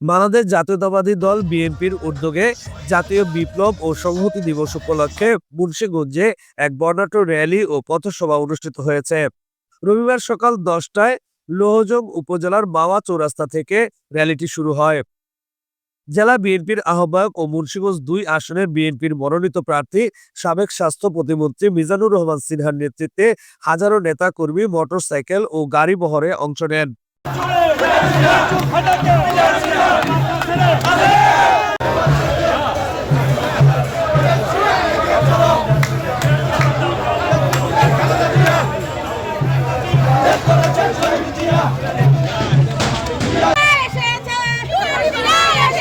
বাংলাদেশ জাতীয়তাবাদী দল বিএনপির উদ্যোগে জাতীয় বিপ্লব ও সংহতি দিবস উপলক্ষে মুন্সিগঞ্জে এক বর্ণাঢ্য র্যালি ও পথসভা অনুষ্ঠিত হয়েছে। রবিবার সকাল দশটায় লোহজং উপজেলার মাওয়া চৌরাস্তা থেকে র্যালিটি শুরু হয়। জেলা বিএনপির আহ্বায়ক ও মুন্সিগঞ্জ দুই আসনের বিএনপির মনোনীত প্রার্থী, সাবেক স্বাস্থ্য প্রতিমন্ত্রী মিজানুর রহমান সিনহার নেতৃত্বে হাজারো নেতা কর্মী মোটরসাইকেল ও গাড়ি বহরে অংশ নেন।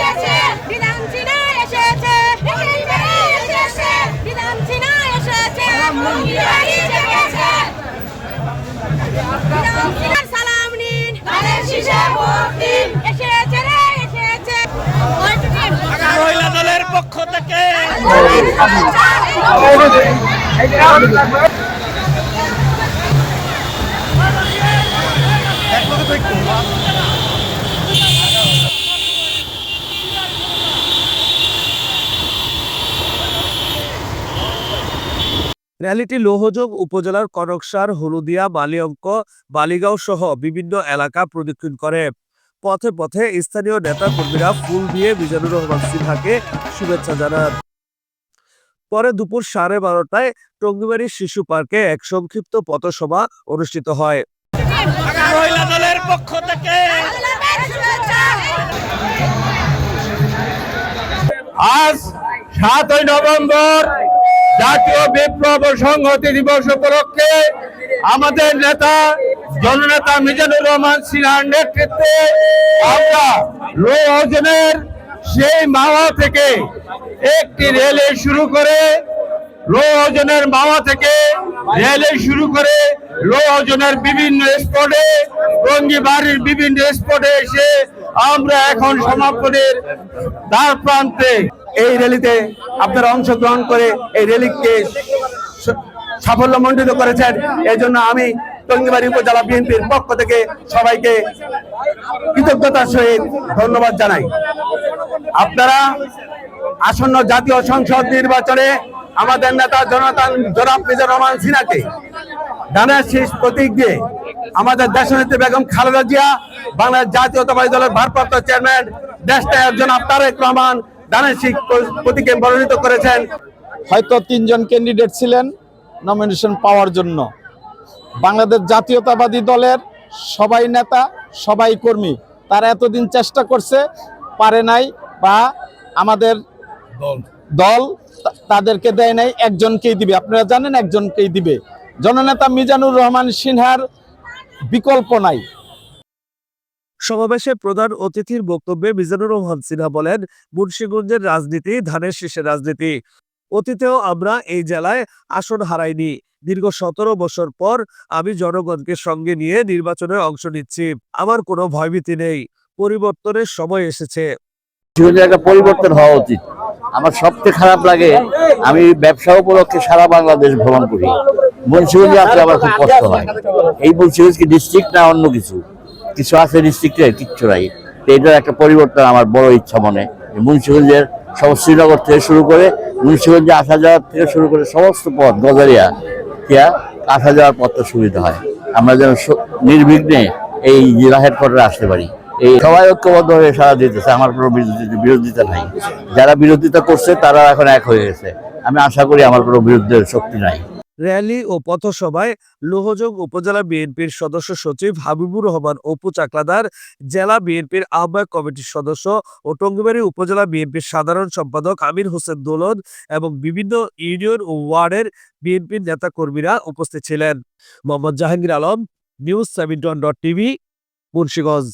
এসেছে এসেছে মহিলা দলের পক্ষ থেকে। র্যালিটি লোহজং উপজেলার কনকসার, হলুদিয়া, মালিয়ঙ্ক, বালিগাঁও সহ বিভিন্ন এলাকা প্রদক্ষিণ করে। পথে পথে স্থানীয় নেতা কর্মীরা ফুল দিয়ে মিজানুর রহমান সিনহাকে শুভেচ্ছা জানান। পরে দুপুর সাড়ে বারোটায় টঙ্গিবাড়ি শিশু পার্কে এক সংক্ষিপ্ত পথসভা অনুষ্ঠিত হয়। পক্ষ থেকে আজ সাতই নভেম্বর জাতীয় বিপ্লব সংহতি দিবস উপলক্ষে আমাদের নেতা, জননেতা মিজানুর রহমান সিনহার নেতৃত্বে আমরা লো ওজনের সেই মাওয়া থেকে একটি রেলে শুরু করে লো ওজনের মাওয়া থেকে রেলে শুরু করে লো ওজনের বিভিন্ন স্পটে রঙ্গি বাড়ির বিভিন্ন স্পটে এসে আমরা এখন সমাপনের দ্বার প্রান্তে এই র্যালিতে আপনারা অংশগ্রহণ করে এই র্যালিকে স- সাফল্যমণ্ডিত করেছেন। এই জন্য আমি টঙ্গিবাড়ি উপজেলা বিএনপির পক্ষ থেকে সবাইকে কৃতজ্ঞতার সহিত ধন্যবাদ জানাই। আপনারা আসন্ন জাতীয় সংসদ নির্বাচনে আমাদের নেতা জনতা জনাব মিজানুর রহমান সিনহাকে ধানের শীষ প্রতীক দিয়ে আমাদের দেশনেত্রী বেগম খালেদা জিয়া বাংলাদেশ জাতীয়তাবাদী দলের ভারপ্রাপ্ত চেয়ারম্যান দেশ জনাব তারেক রহমান শীষ প্রতীকে মনোনীত করেছেন। হয়তো তিনজন ক্যান্ডিডেট ছিলেন নমিনেশন পাওয়ার জন্য। বাংলাদেশ জাতীয়তাবাদী দলের সবাই নেতা সবাই কর্মী। তারা এতদিন চেষ্টা করছে পারে নাই বা আমাদের দল। তাদেরকে দেয় নাই একজনকেই দিবে। আপনারা জানেন একজনকেই দিবে। জননেতা মিজানুর রহমান সিনহার বিকল্প নাই। সমাবেশে প্রধান অতিথির বক্তব্যে মিজানুর রহমান সিনহা বলেন, মুন্সিগঞ্জের রাজনীতি ধানের শীষের রাজনীতি। অতীতেও আমরা এই জেলায় আসন হারাইনি। দীর্ঘ সতেরো বছর পর আমি জনগণকে সঙ্গে নিয়ে নির্বাচনে অংশ নিচ্ছি। আমার কোনো ভয়ভীতি নেই। পরিবর্তনের সময় এসেছে। একটা পরিবর্তন হওয়া উচিত। আমার সবচেয়ে খারাপ লাগে, আমি ব্যবসা উপলক্ষে সারা বাংলাদেশ ভ্রমণ করি। মুন্সিগঞ্জে আসলে আমার খুব কষ্ট হয়। এই মুন্সিগঞ্জ কি ডিস্ট্রিক্ট না অন্য কিছু। কিছু আছে ডিস্ট্রিক্টে কিচ্ছু নাই। এটার একটা পরিবর্তন আমার বড় ইচ্ছা মনে। মুন্সিগঞ্জের সব শ্রীনগর থেকে শুরু করে মুন্সিগঞ্জে আসা যাওয়ার থেকে শুরু করে সমস্ত পথ, গজারিয়া কিয়া আসা যাওয়ার পথটা সুবিধা হয়। আমরা যেন নির্বিঘ্নে এই জেলা হেডকোয়ার্টারে আসতে পারি। এই সবাই ঐক্যবদ্ধ হয়ে সারা দিতেছে, আমার কোনো বিরোধী- বিরোধিতা নাই। যারা বিরোধিতা করছে তারা এখন এক হয়ে গেছে। আমি আশা করি আমার কোনো বিরুদ্ধে শক্তি নাই। র্যালি ও পথসভায় লোহজং উপজেলা বিএনপির সদস্য সচিব হাবিবুর রহমান অপু চাকলাদার জেলা বিএনপির আহ্বায়ক কমিটির সদস্য ও টঙ্গিবাড়ি উপজেলা বিএনপির সাধারণ সম্পাদক আমির হোসেন দৌলদ এবং বিভিন্ন ইউনিয়ন ও ওয়ার্ডের বিএনপির নেতাকর্মীরা উপস্থিত ছিলেন। Mohammad Jahangir Alam, news seventeen dot TV, Munshiganj.